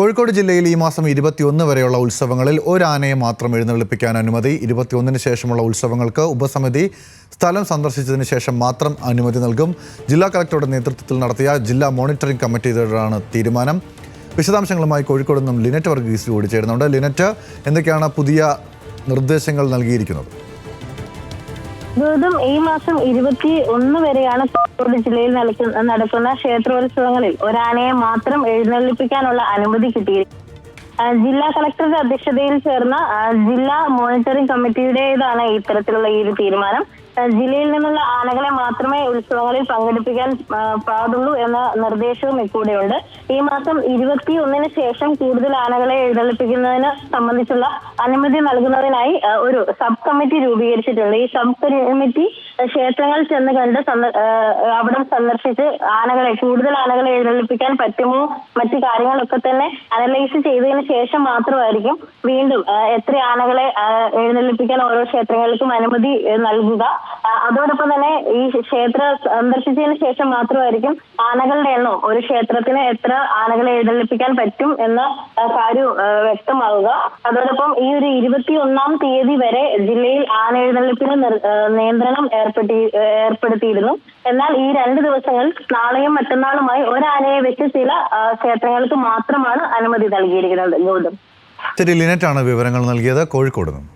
കോഴിക്കോട് ജില്ലയിൽ ഈ മാസം ഇരുപത്തിയൊന്ന് വരെയുള്ള ഉത്സവങ്ങളിൽ ഒരാനയെ മാത്രം എഴുന്നള്ളിപ്പിക്കാൻ അനുമതി. ഇരുപത്തിയൊന്നിന് ശേഷമുള്ള ഉത്സവങ്ങൾക്ക് ഉപസമിതി സ്ഥലം സന്ദർശിച്ചതിന് ശേഷം മാത്രം അനുമതി നൽകും. ജില്ലാ കളക്ടറുടെ നേതൃത്വത്തിൽ നടത്തിയ ജില്ലാ മോണിറ്ററിംഗ് കമ്മിറ്റിയുടെയാണ് തീരുമാനം. വിശദാംശങ്ങളുമായി കോഴിക്കോട് നിന്നും ലിനറ്റ് വർഗീസ് കൂടി ചേരുന്നുണ്ട് ലിനറ്റ് എന്തൊക്കെയാണ് പുതിയ നിർദ്ദേശങ്ങൾ നൽകിയിരിക്കുന്നത്? ഗൗതം ഈ മാസം ഇരുപത്തി ഒന്ന് വരെയാണ് കോഴിക്കോട് ജില്ലയിൽ നടക്കുന്ന ക്ഷേത്രോത്സവങ്ങളിൽ ഒരാനയെ മാത്രം എഴുന്നള്ളിപ്പിക്കാനുള്ള അനുമതി കിട്ടിയിരിക്കുന്നത് ജില്ലാ കളക്ടറുടെ അധ്യക്ഷതയിൽ ചേർന്ന ജില്ലാ മോണിറ്ററിംഗ് കമ്മിറ്റിയുടേതാണ് ഇത്തരത്തിലുള്ള ഈ ഒരു തീരുമാനം. ജില്ലയിൽ നിന്നുള്ള ആനകളെ മാത്രമേ ഉത്സവങ്ങളിൽ പങ്കെടുപ്പിക്കാൻ പാടുള്ളൂ എന്ന നിർദ്ദേശവും ഇക്കൂടെയുണ്ട്. ഈ മാസം ഇരുപത്തി ഒന്നിന് ശേഷം കൂടുതൽ ആനകളെ എഴുന്നള്ളിപ്പിക്കുന്നതിന് സംബന്ധിച്ചുള്ള അനുമതി നൽകുന്നതിനായി ഒരു സബ് കമ്മിറ്റി രൂപീകരിച്ചിട്ടുണ്ട്. ഈ സബ് കമ്മിറ്റി ക്ഷേത്രങ്ങൾ ചെന്ന് കണ്ട് അവിടം സന്ദർശിച്ച് ആനകളെ കൂടുതൽ ആനകളെ എഴുന്നള്ളിപ്പിക്കാൻ പറ്റുമോ? മറ്റു കാര്യങ്ങളൊക്കെ തന്നെ അനലൈസ് ചെയ്തതിന് ശേഷം മാത്രമായിരിക്കും വീണ്ടും എത്ര ആനകളെ എഴുന്നള്ളിപ്പിക്കാൻ ഓരോ ക്ഷേത്രങ്ങൾക്കും അനുമതി നൽകുക. അതോടൊപ്പം തന്നെ ഈ ക്ഷേത്ര സന്ദർശിച്ചതിന് ശേഷം മാത്രമായിരിക്കും ആനകളുടെ എണ്ണം. ഒരു ക്ഷേത്രത്തിന് എത്ര ആനകളെ എഴുന്നള്ളിപ്പിക്കാൻ പറ്റും എന്ന കാര്യം വ്യക്തമാവുക. അതോടൊപ്പം ഈ ഒരു ഇരുപത്തി ഒന്നാം തീയതി വരെ ജില്ലയിൽ ആന എഴുന്നള്ളിപ്പിന് നിയന്ത്രണം ഏർപ്പെടുത്തി ഏർപ്പെടുത്തിയിരുന്നു. എന്നാൽ ഈ രണ്ട് ദിവസങ്ങൾ നാളെയും മറ്റന്നാളുമായി ഒരാനയെ വെച്ച് ചില ക്ഷേത്രങ്ങൾക്ക് മാത്രമാണ് അനുമതി നൽകിയിരിക്കുന്നത്. ഗോൾഡും ശരി ലിനറ്റാണ് വിവരങ്ങൾ നൽകിയത്. കോഴിക്കോട് നിന്നും.